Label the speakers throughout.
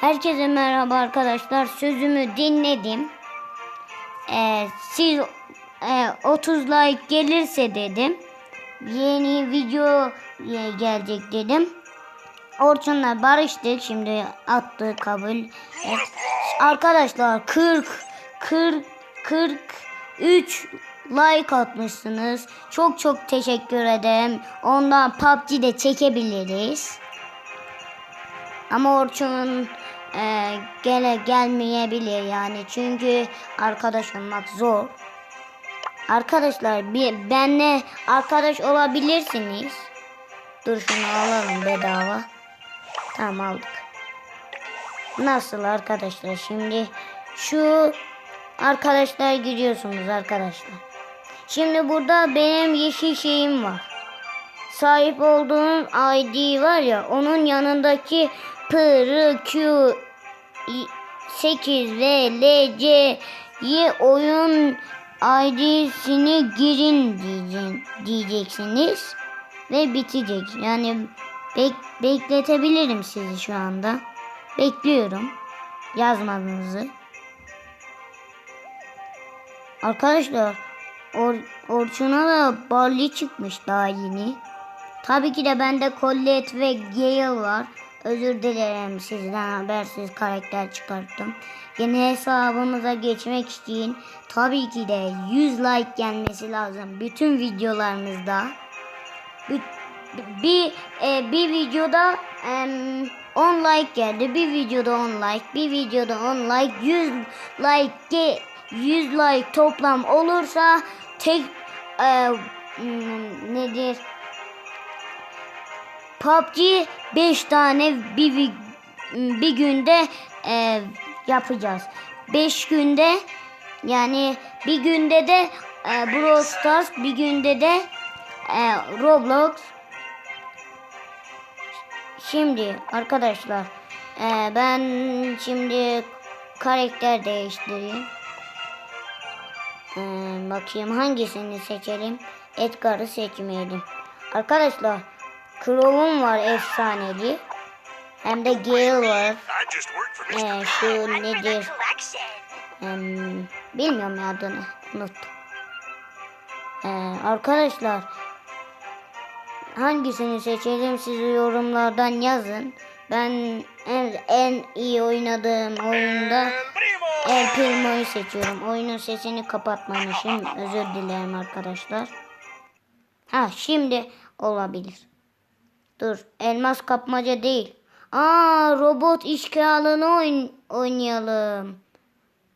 Speaker 1: Herkese merhaba arkadaşlar. Sözümü dinledim. Ee, siz e, 30 like gelirse dedim. Yeni video e, gelecek dedim. Orçun'la barıştık. Şimdi attı kabul. Evet. Arkadaşlar 40 40 43 like atmışsınız. Çok çok teşekkür ederim. Ondan PUBG de çekebiliriz. Ama Orçun'un e, gele gelmeyebilir yani çünkü arkadaş olmak zor. Arkadaşlar bir benle arkadaş olabilirsiniz. Dur şunu alalım bedava. Tamam aldık. Nasıl arkadaşlar şimdi şu arkadaşlar giriyorsunuz arkadaşlar. Şimdi burada benim yeşil şeyim var sahip olduğum ID var ya onun yanındaki P, R, Q, 8 ve L, C, Y oyun ID'sini girin diyecek, diyeceksiniz ve bitecek. Yani bek, bekletebilirim sizi şu anda. Bekliyorum yazmanızı. Arkadaşlar Or, Orçun'a da Barley çıkmış daha yeni. Tabii ki de bende Colette ve Gale var. Özür dilerim sizden habersiz karakter çıkarttım. Yeni hesabımıza geçmek için tabii ki de 100 like gelmesi lazım. Bütün videolarımızda. Bir, bir, e, bir videoda e, 10 like geldi. Bir videoda 10 like. Bir videoda 10 like. 100 like ge, 100 like toplam olursa tek e, nedir? PUBG 5 tane bir, bir günde e, yapacağız. 5 günde yani bir günde de e, Brawl Stars bir günde de e, Roblox. Şimdi arkadaşlar e, ben şimdi karakter değiştireyim. E, bakayım hangisini seçelim. Edgar'ı seçmeyelim. Arkadaşlar Crow'um var efsaneli. Hem de Gale var. Ee, şu nedir? Hmm, bilmiyorum ya adını. Unuttum. Ee, arkadaşlar hangisini seçelim siz yorumlardan yazın. Ben en, en iyi oynadığım oyunda El Primo'yu seçiyorum. Oyunun sesini kapatmamışım. Özür dilerim arkadaşlar. Ha şimdi olabilir. Dur elmas kapmaca değil. Aa robot işgalını oyn oynayalım.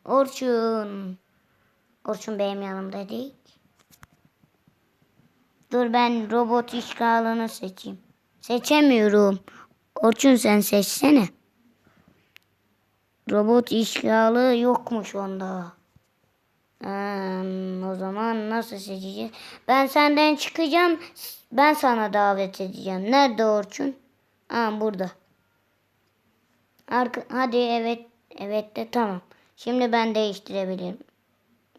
Speaker 1: Orçun. Orçun benim yanımda değil. Dur ben robot işgalını seçeyim. Seçemiyorum. Orçun sen seçsene. Robot işgalı yokmuş onda. Hmm, o zaman nasıl seçeceğiz? Ben senden çıkacağım. Ben sana davet edeceğim. Nerede Orçun? Aa burada. Arka, hadi evet. Evet de tamam. Şimdi ben değiştirebilirim.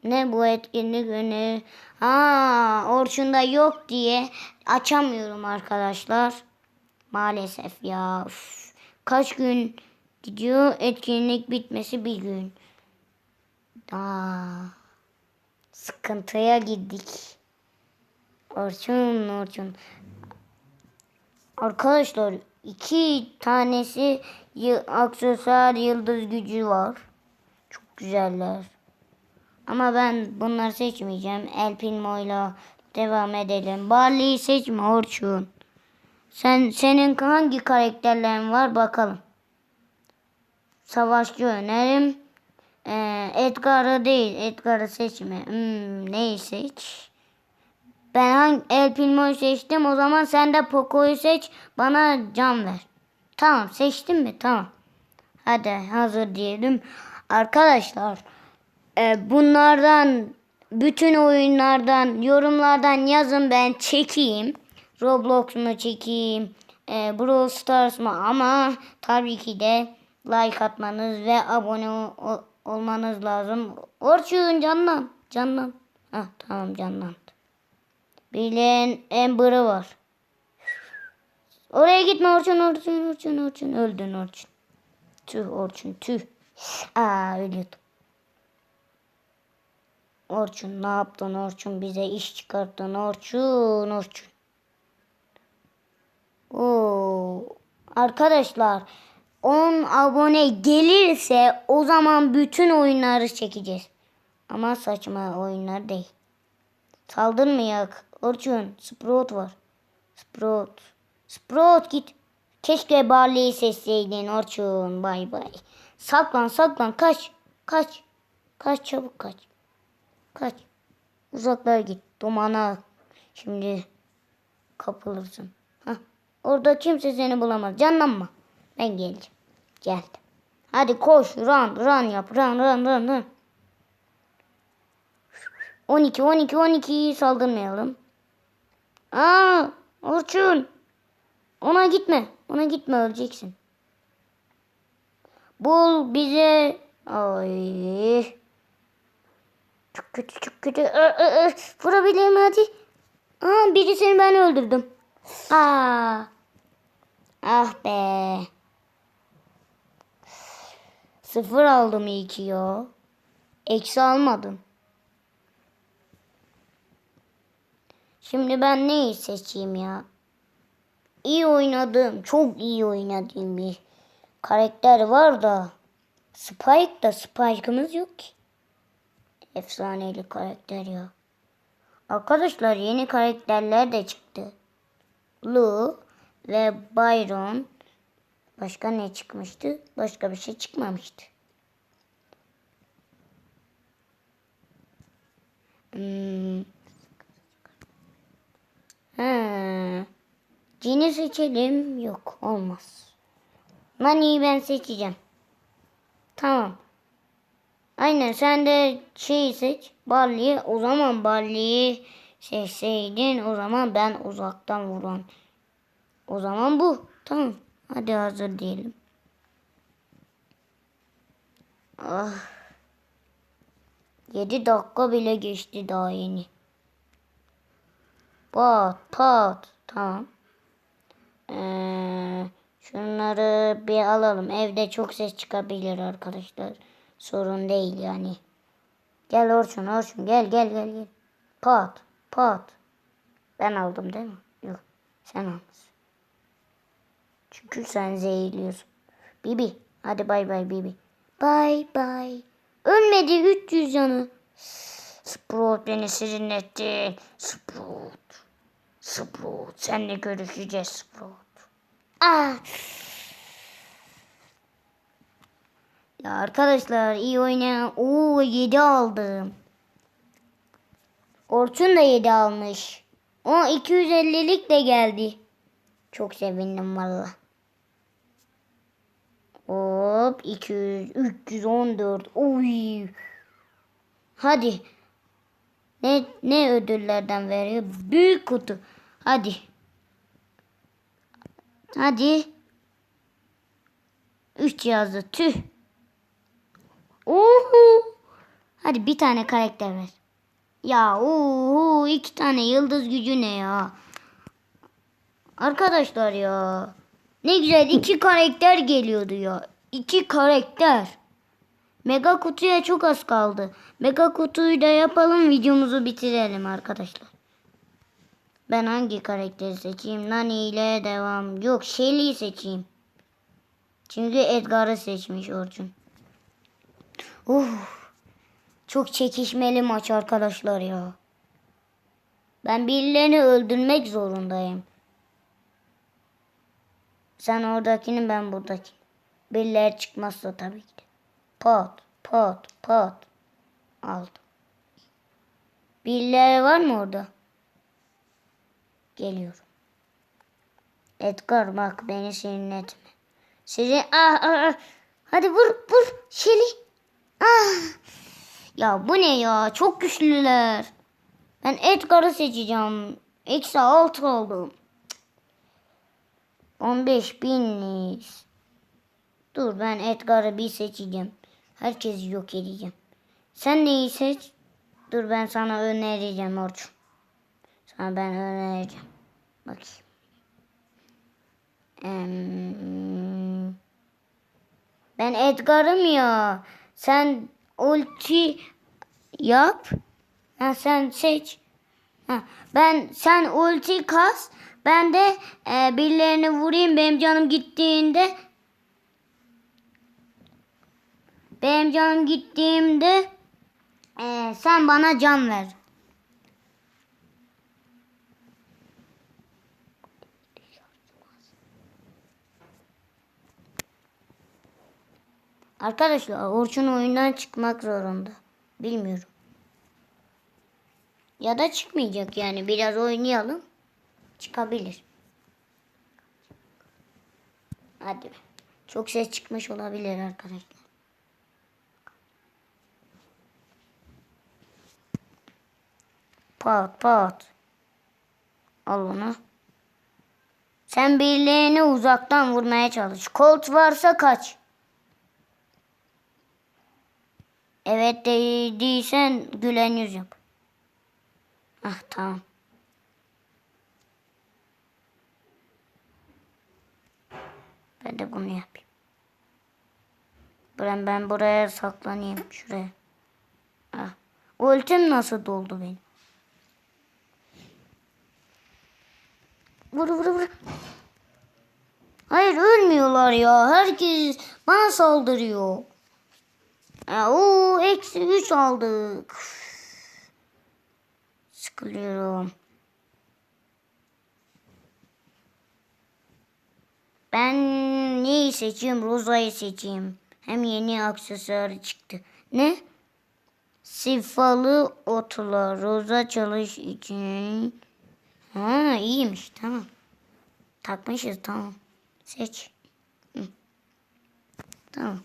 Speaker 1: Ne bu etkinlik önü? Aa, Orçun'da yok diye açamıyorum arkadaşlar. Maalesef ya. Üf. Kaç gün gidiyor etkinlik bitmesi bir gün. Aa, sıkıntıya gittik. Orçun Orçun. Arkadaşlar iki tanesi aksesuar yıldız gücü var. Çok güzeller. Ama ben bunları seçmeyeceğim. El Primo ile devam edelim. Barley'i seçme Orçun. Sen senin hangi karakterlerin var bakalım. Savaşçı önerim. Ee, Edgar'ı değil. Edgar'ı seçme. Hmm, neyi seç? Ben hangi El Primo'yu seçtim. O zaman sen de Poco'yu seç. Bana can ver. Tamam seçtin mi? Tamam. Hadi hazır diyelim. Arkadaşlar e, bunlardan bütün oyunlardan yorumlardan yazın ben çekeyim. Roblox mu çekeyim? E, Brawl Stars mı? Ama tabii ki de like atmanız ve abone ol olmanız lazım. Orçun canlan. Canlan. Hah tamam canlan. Bilen Amber'ı var. Oraya gitme Orçun Orçun Orçun Orçun. Öldün Orçun. Tüh Orçun tüh. Aa ölüyordum. Orçun ne yaptın Orçun bize iş çıkarttın Orçun Orçun. Oo. Arkadaşlar 10 abone gelirse o zaman bütün oyunları çekeceğiz. Ama saçma oyunlar değil. Saldırmayak. Orçun Sprout var. Sprout. Sprout git. Keşke Barley'i seçseydin Orçun. Bay bay. Saklan saklan kaç. Kaç. Kaç çabuk kaç. Kaç. Uzaklara git. Dumana. Şimdi kapılırsın. Hah. Orada kimse seni bulamaz. Canlanma. Ben geleceğim. Geldim. Hadi koş. Run. Run yap. Run run run run. 12 12 12 saldırmayalım. Aa, Orçun. Ona gitme. Ona gitme öleceksin. Bul bize. Ay. Çok kötü çok kötü. Aa, aa, aa. Vurabilirim hadi. Aa, birisini ben öldürdüm. Aa. Ah be. Sıfır aldım iyi ki ya. Eksi almadım. Şimdi ben neyi seçeyim ya? İyi oynadım. Çok iyi oynadığım bir karakter var da. Spike da Spike'ımız yok ki. Efsaneli karakter ya. Arkadaşlar yeni karakterler de çıktı. Lu ve Byron. Başka ne çıkmıştı? Başka bir şey çıkmamıştı. Hmm. Cini seçelim. Yok olmaz. Nani'yi ben seçeceğim. Tamam. Aynen sen de şeyi seç. Barley'i. O zaman Barley'i seçseydin o zaman ben uzaktan vuran. O zaman bu. Tamam. Hadi hazır diyelim. Ah. 7 dakika bile geçti daha yeni. Pat pat. Tamam. Ee, şunları bir alalım. Evde çok ses çıkabilir arkadaşlar. Sorun değil yani. Gel Orçun Orçun gel gel gel gel. Pat pat. Ben aldım değil mi? Yok. Sen almışsın. Çünkü sen zehirliyorsun. Bibi. Hadi bay bay Bibi. Bay bay. Ölmedi 300 canı. Sprout beni sizinletti. Sprout. Sprout. Seninle görüşeceğiz Sprout. Ah. Ya arkadaşlar iyi oynayan. Oo 7 aldım. Orçun da 7 almış. O 250'lik de geldi. Çok sevindim valla. Hop 200 314. Oy. Hadi. Ne ne ödüllerden veriyor? Büyük kutu. Hadi. Hadi. 3 yazdı. Tüh. Oho. Hadi bir tane karakter ver. Ya oho iki tane yıldız gücü ne ya? Arkadaşlar ya. Ne güzel iki karakter geliyordu ya. İki karakter. Mega kutuya çok az kaldı. Mega kutuyu da yapalım videomuzu bitirelim arkadaşlar. Ben hangi karakteri seçeyim? Nani ile devam. Yok Shelly'i seçeyim. Çünkü Edgar'ı seçmiş Orçun. Uf. Çok çekişmeli maç arkadaşlar ya. Ben birilerini öldürmek zorundayım. Sen oradakini ben buradaki. Birileri çıkmazsa tabii ki de. Pat pat pat. Aldım. Birileri var mı orada? Geliyorum. Edgar bak beni sinirletme. Sizi ah, ah, ah. Hadi vur vur Şeli. Ah. Ya bu ne ya? Çok güçlüler. Ben Edgar'ı seçeceğim. Eksi altı oldum. 15 binliyiz. Dur ben Edgar'ı bir seçeceğim. Herkesi yok edeceğim. Sen neyi seç? Dur ben sana önereceğim Orçun. Sana ben önereceğim. Bakayım. Em, Ben Edgar'ım ya. Sen ulti yap. Ha, sen seç. Ben sen ulti kas. Ben de e, birilerini vurayım. Benim canım gittiğinde benim canım gittiğimde e, sen bana can ver. Arkadaşlar Orçun oyundan çıkmak zorunda. Bilmiyorum. Ya da çıkmayacak yani. Biraz oynayalım. Çıkabilir. Hadi. Çok ses çıkmış olabilir arkadaşlar. Pat pat. Al onu. Sen birilerini uzaktan vurmaya çalış. Colt varsa kaç. Evet değdiysen gülen yüz yap. Ah tamam. Ben de bunu yapayım. Ben, ben buraya saklanayım. Şuraya. Ah. Ultim nasıl doldu benim? Vur vur vur. Hayır ölmüyorlar ya. Herkes bana saldırıyor. Oo, eksi 3 aldık. Sıkılıyorum. Ben neyi seçeyim? Roza'yı seçeyim. Hem yeni aksesuarı çıktı. Ne? Sifalı otla Roza çalış için. Ha iyiymiş tamam. Takmışız tamam. Seç. Hı. Tamam.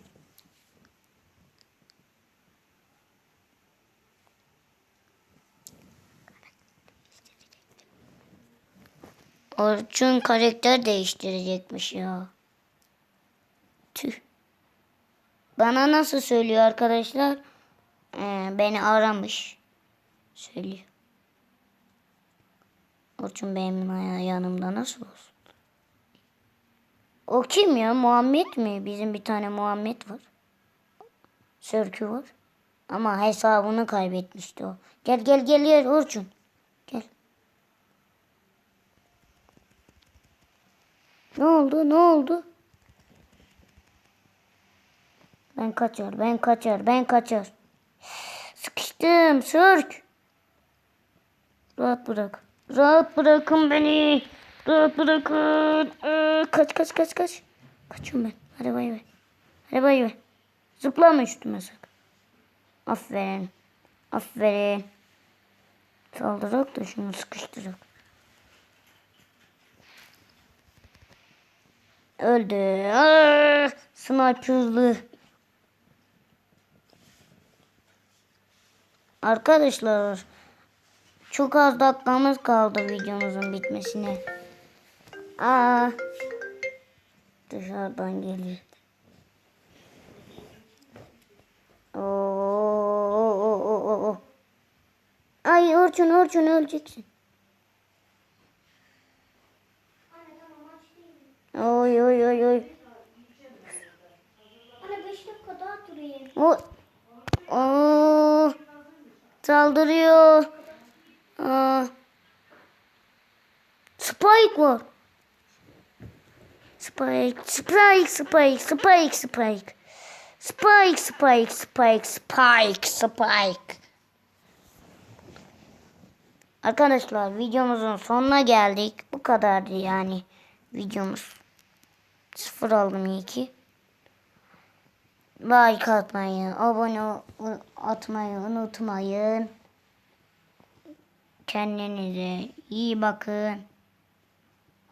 Speaker 1: Orçun karakter değiştirecekmiş ya. Tüh. Bana nasıl söylüyor arkadaşlar? Ee, beni aramış. Söylüyor. Orçun benim yanımda nasıl olsun? O kim ya? Muhammed mi? Bizim bir tane Muhammed var. Sörkü var. Ama hesabını kaybetmişti o. Gel gel gel gel Orçun. Gel. Ne oldu? Ne oldu? Ben kaçar, ben kaçar, ben kaçar. Sıkıştım, sürk. Rahat bırak. Rahat bırakın beni. Rahat bırakın. Ee, kaç, kaç, kaç, kaç. Kaçıyorum ben. Hadi bay bay. Hadi bay bay. Zıplama üstüme sakın. Aferin. Aferin. Saldırak da şunu sıkıştırak. Öldü. Aa, sniperlı. Arkadaşlar çok az dakikamız kaldı videomuzun bitmesine. Aa, dışarıdan geliyor. Oo, oo, oo, oo. Ay Orçun Orçun öleceksin. Oy oy oy oy.
Speaker 2: Anne 5 dakika daha durayım.
Speaker 1: O Oo, saldırıyor. Aa, Spike var. Spike, Spike, Spike, Spike, Spike. Spike, Spike, Spike, Spike, Spike. Arkadaşlar videomuzun sonuna geldik. Bu kadardı yani videomuz. Sıfır aldım iyi ki. Like atmayı, abone atmayı unutmayın. Kendinize iyi bakın.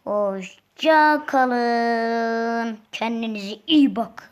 Speaker 1: Hoşça kalın. Kendinize iyi bakın.